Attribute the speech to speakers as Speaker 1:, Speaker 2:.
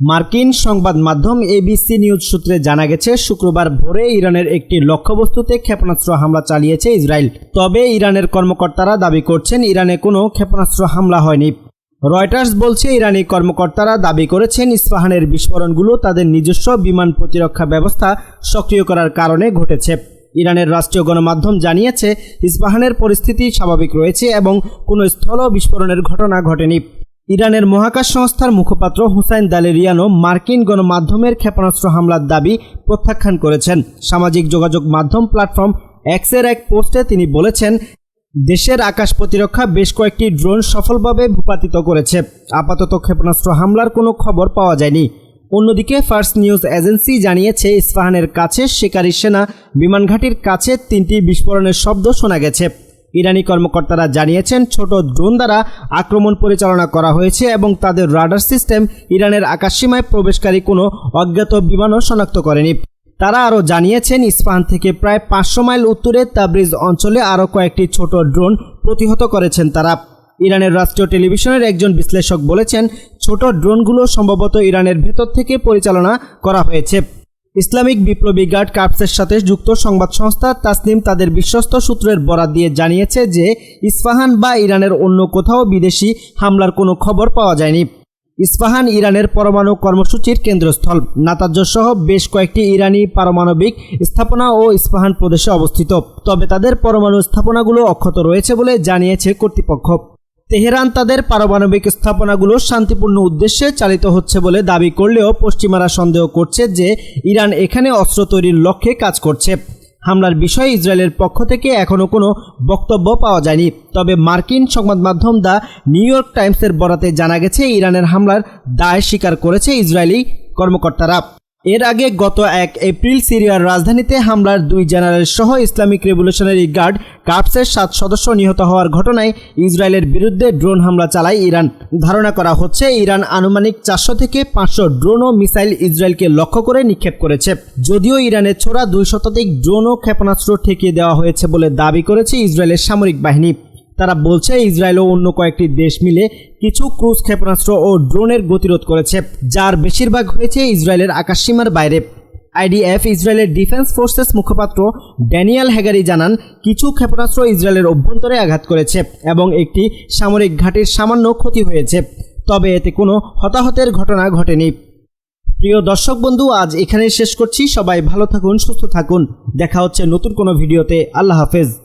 Speaker 1: মার্কিন সংবাদ মাধ্যম এবিসি নিউজ সূত্রে জানা গেছে, শুক্রবার ভোরে ইরানের একটি লক্ষ্যবস্তুতে ক্ষেপণাস্ত্র হামলা চালিয়েছে ইসরায়েল। তবে ইরানের কর্মকর্তারা দাবি করছেন, ইরানে কোনো ক্ষেপণাস্ত্র হামলা হয়নি। রয়টার্স বলছে, ইরানি কর্মকর্তারা দাবি করেছেন, ইস্পাহানের বিস্ফোরণগুলো তাদের নিজস্ব বিমান প্রতিরক্ষা ব্যবস্থা সক্রিয় করার কারণে ঘটেছে। ইরানের রাষ্ট্রীয় গণমাধ্যম জানিয়েছে, ইস্পাহানের পরিস্থিতি স্বাভাবিক রয়েছে এবং কোনো স্থল বিস্ফোরণের ঘটনা ঘটেনি। ইরানের মহাকাশ সংস্থার মুখপাত্র হুসাইন দালেরিয়ানো মার্কিন গণমাধ্যমের ক্ষেপণাস্ত্র হামলার দাবি প্রত্যাখ্যান করেছেন। সামাজিক যোগাযোগ মাধ্যম প্ল্যাটফর্ম এক্সের এক পোস্টে তিনি বলেছেন, দেশের আকাশ প্রতিরক্ষা বেশ কয়েকটি ড্রোন সফলভাবে ভূপাতিত করেছে। আপাতত ক্ষেপণাস্ত্র হামলার কোনো খবর পাওয়া যায়নি। অন্যদিকে ফার্স্ট নিউজ এজেন্সি জানিয়েছে ইস্পাহানের কাছে শিকারি সেনা বিমানঘাটির কাছে তিনটি বিস্ফোরণের শব্দ শোনা গেছে। ইরানি কর্মকর্তারা জানিয়েছেন, ছোট ড্রোন দ্বারা আক্রমণ পরিচালনা করা হয়েছে এবং তাদের রাডার সিস্টেম ইরানের আকাশসীমায় প্রবেশকারী কোনো অজ্ঞাত বিমানও শনাক্ত করেনি। তারা আরও জানিয়েছেন ইস্পাহান থেকে প্রায় পাঁচশো মাইল উত্তরে তাবরিজ অঞ্চলে আরও কয়েকটি ছোট ড্রোন প্রতিহত করেছেন তারা। ইরানের রাষ্ট্রীয় টেলিভিশনের একজন বিশ্লেষক বলেছেন, ছোট ড্রোনগুলো সম্ভবত ইরানের ভেতর থেকে পরিচালনা করা হয়েছে। ইসলামিক বিপ্লবী গার্ড কার্পসের সাথে যুক্ত সংবাদ সংস্থা তাসনিম তাদের বিশ্বস্ত সূত্রের বরাত দিয়ে জানিয়েছে যে ইস্পাহান বা ইরানের অন্য কোথাও বিদেশি হামলার কোনো খবর পাওয়া যায়নি। ইস্পাহান ইরানের পরমাণু কর্মসূচির কেন্দ্রস্থল। নাতাজ্য সহ বেশ কয়েকটি ইরানি পারমাণবিক স্থাপনা ও ইস্পাহান প্রদেশে অবস্থিত। তবে তাদের পরমাণু স্থাপনাগুলো অক্ষত রয়েছে বলে জানিয়েছে কর্তৃপক্ষ। তেহরান তাদের পারমাণবিক স্থাপনাগুলো শান্তিপূর্ণ উদ্দেশ্যে চালিত হচ্ছে বলে দাবি করলেও পশ্চিমারা সন্দেহ করছে যে ইরান এখানে অস্ত্র তৈরির লক্ষ্যে কাজ করছে। হামলার বিষয়ে ইসরায়েলের পক্ষ থেকে এখনও কোনো বক্তব্য পাওয়া যায়নি। তবে মার্কিন সংবাদ মাধ্যম দ্য নিউ ইয়র্ক টাইমসের বরাতে জানা গেছে, ইরানের হামলার দায় স্বীকার করেছে ইসরায়েলি কর্মকর্তারা। এর আগে গত এক এপ্রিল সিরিয়ার রাজধানীতে হামলার দুই জেনারেল সহ ইসলামিক রেভলিউশনারি গার্ড কার্পসের সাত সদস্য নিহত হওয়ার ঘটনায় ইসরায়েলের বিরুদ্ধে ড্রোন হামলা চালায় ইরান। ধারণা করা হচ্ছে, ইরান আনুমানিক চারশো থেকে পাঁচশো ড্রোন ও মিসাইল ইসরায়েলকে লক্ষ্য করে নিক্ষেপ করেছে। যদিও ইরানের ছোড়া দুই শতাধিক ড্রোন ও ক্ষেপণাস্ত্র ঠেকিয়ে দেওয়া হয়েছে বলে দাবি করেছে ইসরায়েলের সামরিক বাহিনী। তারা বলছে ইসরায়েল ও অন্য কয়েকটি দেশ মিলে কিছু ক্রুজ ক্ষেপণাস্ত্র ও ড্রোনের গতিরোধ করেছে, যার বেশিরভাগ হয়েছে ইসরায়েলের আকাশসীমার বাইরে। আইডিএফ ইসরায়েলের ডিফেন্স ফোর্সেস মুখপাত্র ড্যানিয়াল হ্যাগারি জানান, কিছু ক্ষেপণাস্ত্র ইসরায়েলের অভ্যন্তরে আঘাত করেছে এবং একটি সামরিক ঘাটির সামান্য ক্ষতি হয়েছে, তবে এতে কোনো হতাহতের ঘটনা ঘটেনি। প্রিয় দর্শক বন্ধু, আজ এখানেই শেষ করছি। সবাই ভালো থাকুন, সুস্থ থাকুন। দেখা হচ্ছে নতুন কোনো ভিডিওতে। আল্লাহ হাফেজ।